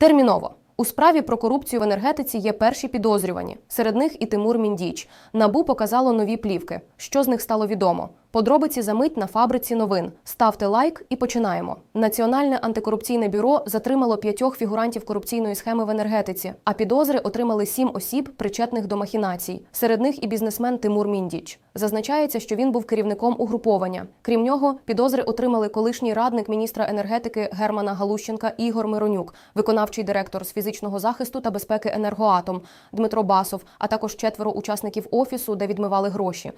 Терміново. У справі про корупцію в енергетиці є перші підозрювані. Серед них і Тимур Міндіч. Набу показало нові плівки. Що з них стало відомо? Подробиці за мить на фабриці новин. Ставте лайк і починаємо. Національне антикорупційне бюро затримало п'ятьох фігурантів корупційної схеми в енергетиці, а підозри отримали сім осіб, причетних до махінацій. Серед них і бізнесмен Тимур Міндіч. Зазначається, що він був керівником угруповання. Крім нього, підозри отримали колишній радник міністра енергетики Германа Галущенка Ігор Миронюк, виконавчий директор з фізичного захисту та безпеки енергоатом Дмитро Басов, а також четверо учасників офісу, де відмивали гроші.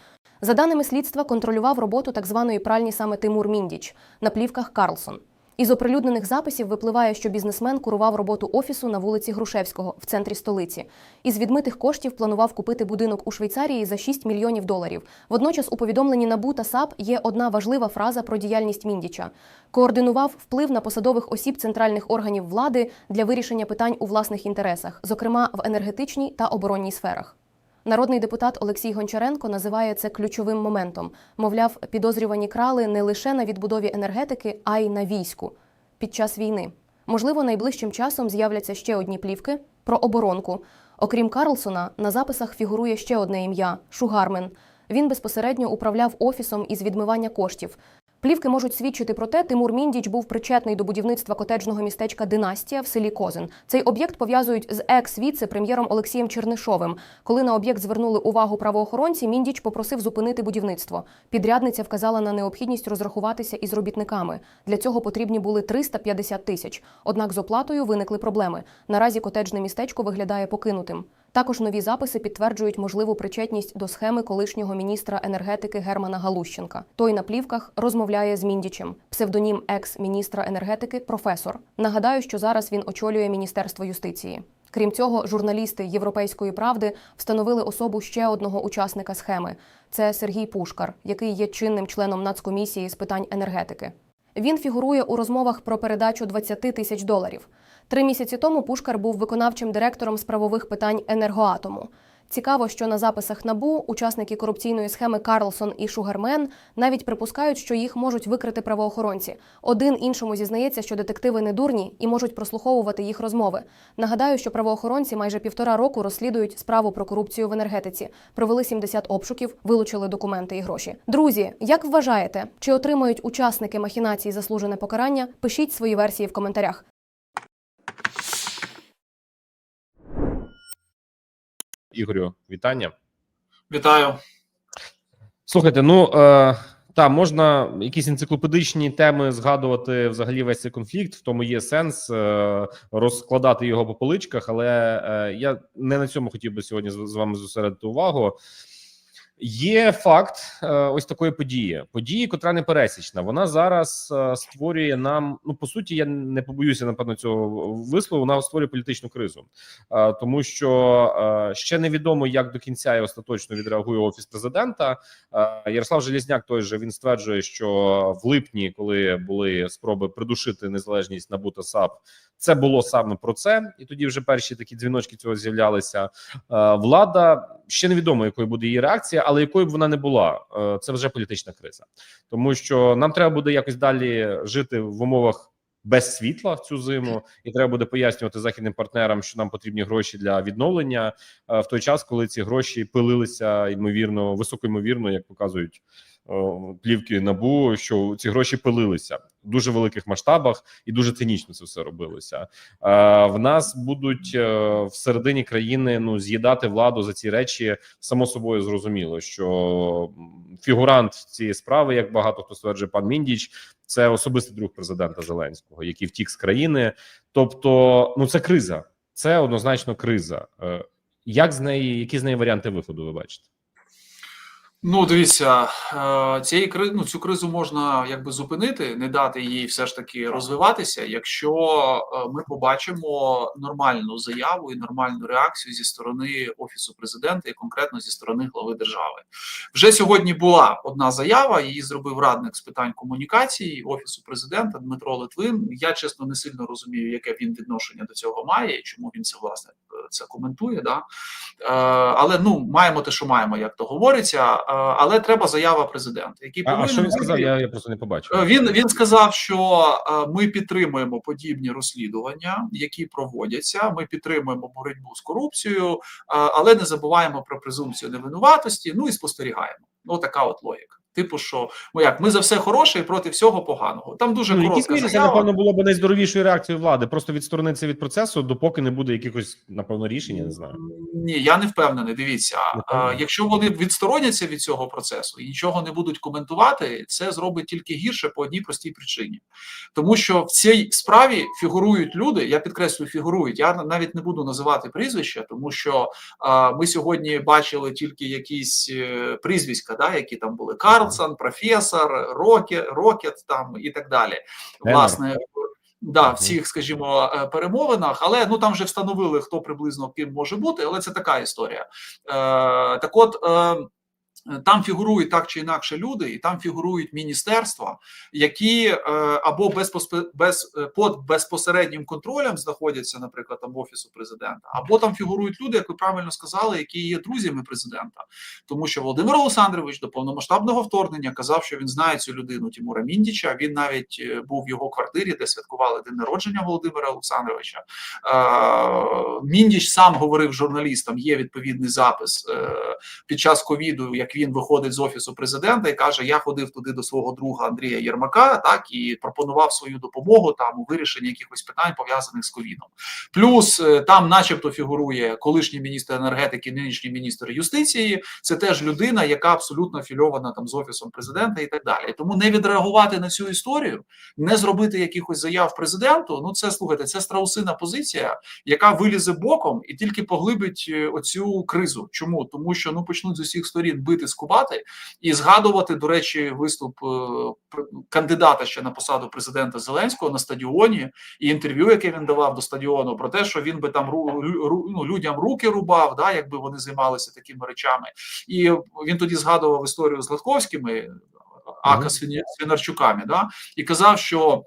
За даними слідства, контролював роботу так званої пральні саме Тимур Міндіч на плівках Карлсон. Із оприлюднених записів випливає, що бізнесмен курував роботу офісу на вулиці Грушевського в центрі столиці. Із відмитих коштів планував купити будинок у Швейцарії за 6 мільйонів доларів. Водночас у повідомленні НАБУ та САП є одна важлива фраза про діяльність Міндіча: координував вплив на посадових осіб центральних органів влади для вирішення питань у власних інтересах, зокрема в енергетичній та оборонній сферах. Народний депутат Олексій Гончаренко називає це ключовим моментом. Мовляв, підозрювані крали не лише на відбудові енергетики, а й на війську під час війни. Можливо, найближчим часом з'являться ще одні плівки про оборонку. Окрім Карлсона, на записах фігурує ще одне ім'я Шугармен. Він безпосередньо управляв офісом із відмивання коштів. Плівки можуть свідчити про те, Тимур Міндіч був причетний до будівництва котеджного містечка Династія в селі Козин. Цей об'єкт пов'язують з екс-віце-прем'єром Олексієм Чернишовим. Коли на об'єкт звернули увагу правоохоронці, Міндіч попросив зупинити будівництво. Підрядниця вказала на необхідність розрахуватися із робітниками. Для цього потрібні були 350 тисяч. Однак з оплатою виникли проблеми. Наразі котеджне містечко виглядає покинутим. Також нові записи підтверджують можливу причетність до схеми колишнього міністра енергетики Германа Галущенка. Той на плівках розмовляє з Міндічем. Псевдонім екс-міністра енергетики професор. Нагадаю, що зараз він очолює Міністерство юстиції. Крім цього, журналісти Європейської правди встановили особу ще одного учасника схеми. Це Сергій Пушкар, який є чинним членом нацкомісії з питань енергетики. Він фігурує у розмовах про передачу 20 тисяч доларів. Три місяці тому Пушкар був виконавчим директором з правових питань енергоатому. Цікаво, що на записах набу учасники корупційної схеми Карлсон і Шугармен навіть припускають, що їх можуть викрити правоохоронці. Один іншому зізнається, що детективи не дурні і можуть прослуховувати їх розмови. Нагадаю, що правоохоронці майже півтора року розслідують справу про корупцію в енергетиці. Провели 70 обшуків, вилучили документи і гроші. Друзі, як вважаєте, чи отримають учасники махінацій заслужене покарання? Пишіть свої версії в коментарях. Ігорю, вітання. Вітаю. Слухайте, ну е, та можна якісь енциклопедичні теми згадувати взагалі весь цей конфлікт. В тому є сенс е, розкладати його по поличках, але е, я не на цьому хотів би сьогодні з, з вами зосередити увагу. Є факт е, ось такої події. Події, котра не пересічна. Вона зараз е, створює нам. Ну по суті, я не побоюся напевно цього вислову. Вона створює політичну кризу, Е, тому що ще невідомо, як до кінця і остаточно відреагує офіс президента. Ярослав Желізняк той же він стверджує, що в липні, коли були спроби придушити незалежність НАБУ та САП, це було саме про це, і тоді вже перші такі дзвіночки цього з'являлися. Влада ще невідомо, якою буде її реакція, але якою б вона не була, е, це вже політична криза, тому що нам треба буде якось далі жити в умовах. Без світла в цю зиму, і треба буде пояснювати західним партнерам, що нам потрібні гроші для відновлення е, в той час, коли ці гроші пилилися ймовірно, високоймовірно, як показують плівки набу, що ці гроші пилилися в дуже великих масштабах і дуже цинічно це все робилося. Е, В нас будуть е, всередині країни ну з'їдати владу за ці речі. Само собою зрозуміло, що фігурант цієї справи, як багато хто стверджує, пан Міндіч, це особистий друг президента Зеленського, який втік з країни. Тобто, ну це криза, це однозначно криза. Е, Як з неї, які з неї варіанти виходу? Ви бачите? Ну, дивіться, е, цієї кри... ну, цю кризу можна якби зупинити, не дати їй все ж таки розвиватися, якщо е, ми побачимо нормальну заяву і нормальну реакцію зі сторони офісу президента і конкретно зі сторони глави держави. Вже сьогодні була одна заява. Її зробив радник з питань комунікації офісу президента Дмитро Литвин. Я чесно не сильно розумію, яке він відношення до цього має і чому він це власне це коментує. Да? Е, але ну маємо те, що маємо, як то говориться. Е, але треба заява президента, який А, а що він сказав? Я, я просто не побачив. Е, Він він сказав, що ми підтримуємо подібні розслідування, які проводяться. Ми підтримуємо боротьбу з корупцією, але не забуваємо про презумпцію невинуватості. Ну і спостерігаємо. Ну така от логіка. Типу, що ну як ми за все хороше і проти всього поганого. Там дуже Ну, коротка мірі це, напевно, було б найздоровішою реакцією влади. Просто відсторонитися від процесу, допоки не буде якихось, напевно, рішення, не знаю. Ні, я не впевнений. Дивіться, е, якщо вони відстороняться від цього процесу і нічого не будуть коментувати, це зробить тільки гірше по одній простій причині, тому що в цій справі фігурують люди. Я підкреслюю, фігурують. Я навіть не буду називати прізвища, тому що е, ми сьогодні бачили тільки якісь е, прізвиська, да, які там були Карлсон, професор, Рокет, Рокет там і так далі. Власне. Да, в цих, скажімо, е, перемовинах, але ну там вже встановили, хто приблизно ким може бути, але це така історія. Е, так от е, там фігурують так чи інакше люди, і там фігурують міністерства, які е, або без, е, під безпосереднім контролем знаходяться, наприклад, там офісу президента, або там фігурують люди, як ви правильно сказали, які є друзями президента. Тому що Володимир Олександрович до повномасштабного вторгнення казав, що він знає цю людину Тимура Міндіча. Він навіть е, був в його квартирі, де святкували день народження Володимира Олександровича. Е, Міндіч сам говорив журналістам. Є відповідний запис під час ковіду, як він виходить з офісу президента і каже: Я ходив туди до свого друга Андрія Єрмака, так і пропонував свою допомогу там у вирішенні якихось питань пов'язаних з ковідом. Плюс е, там, начебто, фігурує колишній міністр енергетики, нинішній міністр юстиції. Це теж людина, яка абсолютно афільована там з офісом президента і так далі. Тому не відреагувати на цю історію, не зробити якихось заяв президенту. Ну це слухайте, це страусина позиція, яка вилізе боком і тільки поглибить е, оцю кризу. Чому тому, що ну почнуть з усіх сторін бити скубати і згадувати, до речі, виступ е, кандидата ще на посаду президента Зеленського на стадіоні і інтерв'ю, яке він давав до стадіону, про те, що він би там ну, людям руки рубав, да, якби вони займалися такими речами. І він тоді згадував історію з Литковськими, Ака Свинарчуками, да, і казав, що.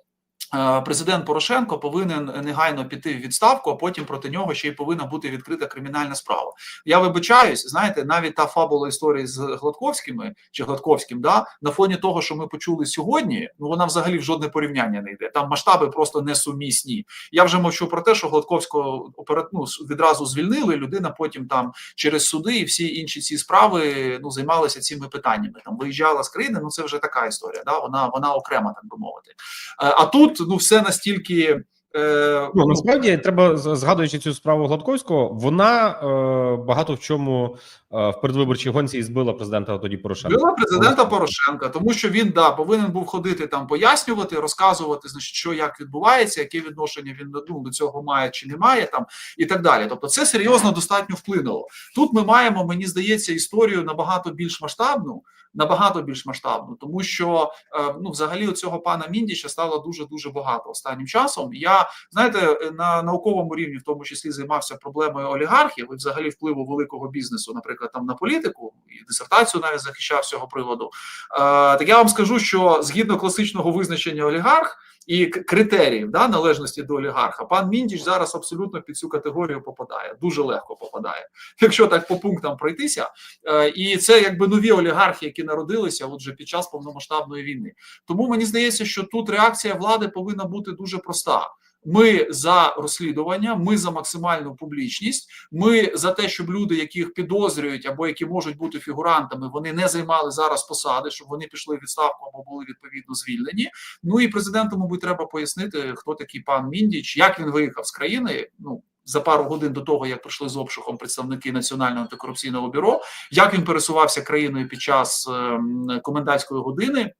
Е, Президент Порошенко повинен негайно піти в відставку, а потім проти нього ще й повинна бути відкрита кримінальна справа. Я вибачаюсь, знаєте, навіть та фабула історії з Гладковськими чи Гладковським, да, на фоні того, що ми почули сьогодні, ну вона взагалі в жодне порівняння не йде. Там масштаби просто несумісні. Я вже мовчу про те, що Гладковського ну, відразу звільнили. Людина потім там через суди і всі інші ці справи ну займалися цими питаннями. Там виїжджала з країни. Ну це вже така історія. Да, вона вона окрема, так би мовити. Е, А тут ну все настільки. Е, Ну насправді треба згадуючи цю справу Гладковського, вона е, багато в чому е, в передвиборчій гонці і збила президента тоді Порошенка. Була президента Порошенка, тому що він да повинен був ходити там, пояснювати, розказувати, значить, що як відбувається, яке відношення він ну, до цього має чи не має, там і так далі. Тобто, це серйозно достатньо вплинуло. Тут ми маємо, мені здається, історію набагато більш масштабну, набагато більш масштабну, тому що е, ну, взагалі, у цього пана Міндіча стало дуже дуже багато останнім часом. Я знаєте, на науковому рівні, в тому числі, займався проблемою олігархів і взагалі впливу великого бізнесу, наприклад, там на політику і дисертацію навіть захищав з цього приводу. Е, так я вам скажу, що згідно класичного визначення олігарх і критеріїв да, належності до олігарха, пан Міндіч зараз абсолютно під цю категорію попадає, дуже легко попадає, якщо так по пунктам пройтися. Е, і це якби нові олігархи, які народилися отже під час повномасштабної війни. Тому мені здається, що тут реакція влади повинна бути дуже проста. Ми за розслідування, ми за максимальну публічність. Ми за те, щоб люди, яких підозрюють або які можуть бути фігурантами, вони не займали зараз посади, щоб вони пішли в відставку або були відповідно звільнені. Ну і президенту, мабуть, треба пояснити, хто такий пан Міндіч, як він виїхав з країни. Ну за пару годин до того, як прийшли з обшуком представники Національного антикорупційного бюро, як він пересувався країною під час ем, комендантської години.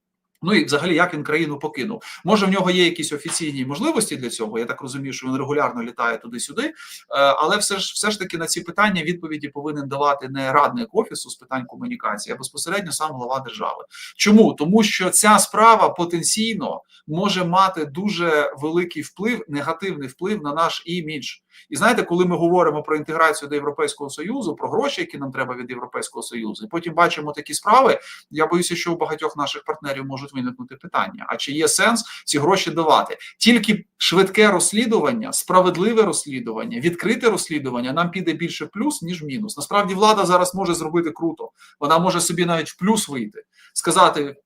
Ну і взагалі, як він країну покинув. Може, в нього є якісь офіційні можливості для цього. Я так розумію, що він регулярно літає туди-сюди. Е, Але все ж все ж таки на ці питання відповіді повинен давати не радник офісу з питань комунікації, а безпосередньо сам глава держави. Чому? Тому що ця справа потенційно може мати дуже великий вплив, негативний вплив на наш імідж. І знаєте, коли ми говоримо про інтеграцію до Європейського союзу, про гроші, які нам треба від Європейського союзу, і потім бачимо такі справи. Я боюся, що у багатьох наших партнерів можуть виникнути питання: а чи є сенс ці гроші давати? Тільки швидке розслідування, справедливе розслідування, відкрите розслідування нам піде більше в плюс ніж в мінус. Насправді влада зараз може зробити круто. Вона може собі навіть в плюс вийти, сказати.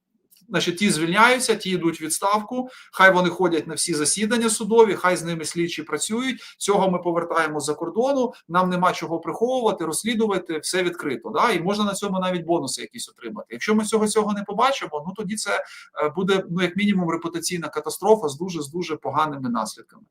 Значить, ті звільняються, ті йдуть в відставку. Хай вони ходять на всі засідання судові, хай з ними слідчі працюють. Цього ми повертаємо за кордону. Нам нема чого приховувати, розслідувати, все відкрито. Да? І можна на цьому навіть бонуси якісь отримати. Якщо ми цього цього не побачимо, ну тоді це е, буде ну як мінімум репутаційна катастрофа з дуже з дуже поганими наслідками.